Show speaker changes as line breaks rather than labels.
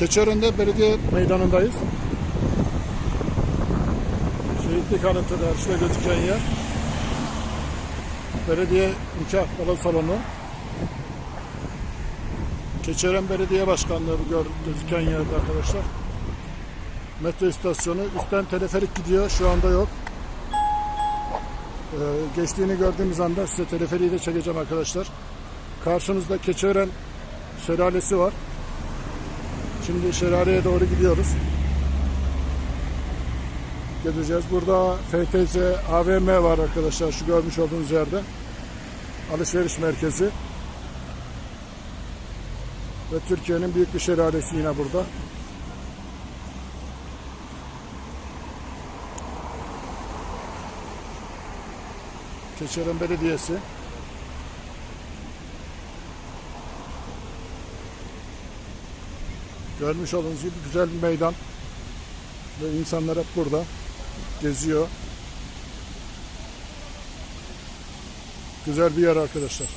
Keçiören'de belediye meydanındayız. Şehitlik anıtı karşıda gözüken yer. Belediye nikah balo salonu. Keçiören Belediye Başkanlığı bu gözüken yerde arkadaşlar. Metro istasyonu. Üstten teleferik gidiyor. Şu anda yok. Ee, geçtiğini gördüğümüz anda size teleferiği de çekeceğim arkadaşlar. Karşınızda Keçiören şelalesi var. Şimdi şelaleye doğru gidiyoruz. Gezeceğiz. Burada FTZ AVM var arkadaşlar şu görmüş olduğunuz yerde. Alışveriş merkezi. Ve Türkiye'nin büyük bir şelalesi yine burada. Keçiören Belediyesi. Görmüş olduğunuz gibi güzel bir meydan. Ve insanlar hep burada geziyor. Güzel bir yer arkadaşlar.